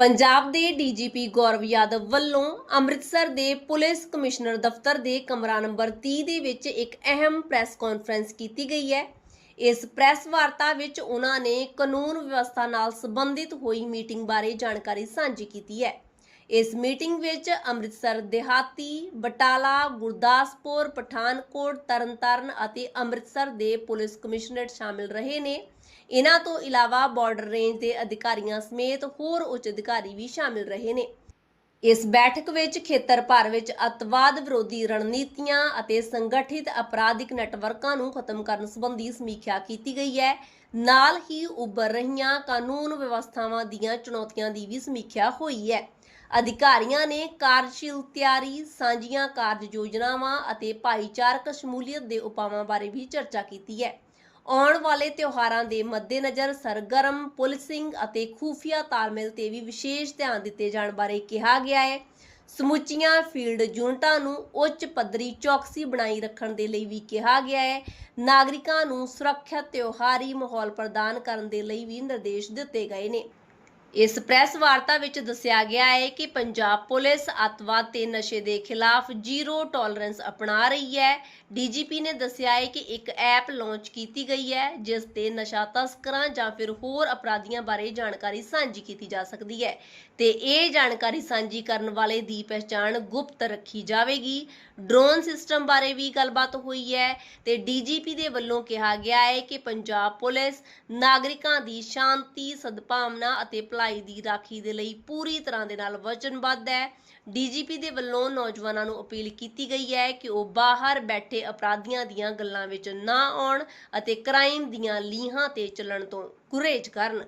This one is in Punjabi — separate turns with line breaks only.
ਪੰਜਾਬ ਦੇ ਡੀਜੀਪੀ ਗੌਰਵ ਯਾਦਵ ਵੱਲੋਂ ਅੰਮ੍ਰਿਤਸਰ ਦੇ ਪੁਲਿਸ ਕਮਿਸ਼ਨਰ ਦਫ਼ਤਰ ਦੇ ਕਮਰਾ ਨੰਬਰ 30 ਦੇ ਵਿੱਚ ਇੱਕ ਅਹਿਮ ਪ੍ਰੈਸ ਕਾਨਫਰੰਸ ਕੀਤੀ ਗਈ ਹੈ। ਇਸ ਪ੍ਰੈਸ ਵਾਰਤਾ ਵਿੱਚ ਉਹਨਾਂ ਨੇ ਕਾਨੂੰਨ ਵਿਵਸਥਾ ਨਾਲ ਸੰਬੰਧਿਤ ਹੋਈ ਮੀਟਿੰਗ ਬਾਰੇ ਜਾਣਕਾਰੀ ਸਾਂਝੀ ਕੀਤੀ ਹੈ। ਇਸ ਮੀਟਿੰਗ ਵਿੱਚ ਅੰਮ੍ਰਿਤਸਰ, ਦਿਹਾਤੀ, ਬਟਾਲਾ, ਗੁਰਦਾਸਪੁਰ, ਪਠਾਨਕੋਟ, ਤਰਨਤਾਰਨ ਅਤੇ ਅੰਮ੍ਰਿਤਸਰ ਦੇ ਪੁਲਿਸ ਕਮਿਸ਼ਨਰ ਸ਼ਾਮਿਲ ਰਹੇ ਨੇ। ਇਹਨਾਂ ਤੋਂ ਇਲਾਵਾ ਬਾਰਡਰ ਰੇਂਜ ਦੇ ਅਧਿਕਾਰੀਆਂ ਸਮੇਤ ਹੋਰ ਉੱਚ ਅਧਿਕਾਰੀ ਵੀ ਸ਼ਾਮਿਲ ਰਹੇ ਨੇ। ਇਸ ਬੈਠਕ ਵਿੱਚ ਖੇਤਰ ਭਰ ਵਿੱਚ ਅੱਤਵਾਦ ਵਿਰੋਧੀ ਰਣਨੀਤੀਆਂ ਅਤੇ ਸੰਗਠਿਤ ਅਪਰਾਧਿਕ ਨੈਟਵਰਕਾਂ ਨੂੰ ਖਤਮ ਕਰਨ ਸੰਬੰਧੀ ਸਮੀਖਿਆ ਕੀਤੀ ਗਈ ਹੈ। ਨਾਲ ਹੀ ਉੱਭਰ ਰਹੀਆਂ ਕਾਨੂੰਨ ਵਿਵਸਥਾਵਾਂ ਦੀਆਂ ਚੁਣੌਤੀਆਂ ਦੀ ਵੀ ਸਮੀਖਿਆ ਹੋਈ ਹੈ। ਅਧਿਕਾਰੀਆਂ ਨੇ ਕਾਰਜਸ਼ੀਲ ਤਿਆਰੀ, ਸਾਂਝੀਆਂ ਕਾਰਜ ਯੋਜਨਾਵਾਂ ਅਤੇ ਭਾਈਚਾਰਕ ਸ਼ਮੂਲੀਅਤ ਦੇ ਉਪਾਵਾਂ ਬਾਰੇ ਵੀ ਚਰਚਾ ਕੀਤੀ ਹੈ। ਆਉਣ ਵਾਲੇ ਤਿਉਹਾਰਾਂ ਦੇ ਮੱਦੇਨਜ਼ਰ ਸਰਗਰਮ ਪੁਲਿਸਿੰਗ ਅਤੇ ਖੂਫੀਆ ਤਾਲਮੇਲ ਤੇ ਵੀ ਵਿਸ਼ੇਸ਼ ਧਿਆਨ ਦਿੱਤੇ ਜਾਣ ਬਾਰੇ ਕਿਹਾ ਗਿਆ ਹੈ। ਸਮੁੱਚੀਆਂ ਫੀਲਡ ਯੂਨਿਟਾਂ ਨੂੰ ਉੱਚ ਪੱਧਰੀ ਚੌਕਸੀ ਬਣਾਈ ਰੱਖਣ ਦੇ ਲਈ ਵੀ ਕਿਹਾ ਗਿਆ ਹੈ। ਨਾਗਰਿਕਾਂ ਨੂੰ ਸੁਰੱਖਿਅਤ ਤਿਉਹਾਰੀ ਮਾਹੌਲ ਪ੍ਰਦਾਨ ਕਰਨ ਦੇ ਲਈ ਵੀ ਨਿਰਦੇਸ਼ ਦਿੱਤੇ ਗਏ ਨੇ। ਇਸ ਪ੍ਰੈਸ ਵਾਰਤਾ ਵਿੱਚ ਦੱਸਿਆ ਗਿਆ ਹੈ ਕਿ ਪੰਜਾਬ ਪੁਲਿਸ ਅੱਤਵਾਦ ਤੇ ਨਸ਼ੇ ਦੇ ਖਿਲਾਫ ਜ਼ੀਰੋ ਟੋਲਰੈਂਸ ਅਪਣਾ ਰਹੀ ਹੈ। ਡੀਜੀਪੀ ਨੇ ਦੱਸਿਆ ਹੈ ਕਿ ਇੱਕ ਐਪ ਲਾਂਚ ਕੀਤੀ ਗਈ ਹੈ, ਜਿਸ ਤੇ ਨਸ਼ਾ ਤਸਕਰਾਂ ਜਾਂ ਫਿਰ ਹੋਰ ਅਪਰਾਧੀਆਂ ਬਾਰੇ ਜਾਣਕਾਰੀ ਸਾਂਝੀ ਕੀਤੀ ਜਾ ਸਕਦੀ ਹੈ ਤੇ ਇਹ ਜਾਣਕਾਰੀ ਸਾਂਝੀ ਕਰਨ ਵਾਲੇ ਦੀ ਪਛਾਣ ਗੁਪਤ ਰੱਖੀ ਜਾਵੇਗੀ। ਡਰੋਨ ਸਿਸਟਮ ਬਾਰੇ ਵੀ ਗੱਲਬਾਤ ਹੋਈ ਹੈ ਤੇ ਡੀਜੀਪੀ ਦੇ ਵੱਲੋਂ ਕਿਹਾ ਗਿਆ ਹੈ ਕਿ ਪੰਜਾਬ ਪੁਲਿਸ ਨਾਗਰਿਕਾਂ ਦੀ ਸ਼ਾਂਤੀ, ਸਦਭਾਵਨਾ ਅਤੇ ਭਲਾਈ ਦੀ ਰਾਖੀ ਦੇ ਲਈ ਪੂਰੀ ਤਰ੍ਹਾਂ ਦੇ ਨਾਲ ਵਚਨਬੱਧ ਹੈ। ਡੀਜੀਪੀ ਦੇ ਵੱਲੋਂ ਨੌਜਵਾਨਾਂ ਨੂੰ ਅਪੀਲ ਕੀਤੀ ਗਈ ਹੈ ਕਿ ਉਹ ਬਾਹਰ ਬੈਠੇ ਅਪਰਾਧੀਆਂ ਦੀਆਂ ਗੱਲਾਂ ਵਿੱਚ ਨਾ ਆਉਣ ਅਤੇ ਕ੍ਰਾਈਮ ਦੀਆਂ ਲੀਹਾਂ ਤੇ ਚੱਲਣ ਤੋਂ ਗੁਰੇਜ਼ ਕਰਨ।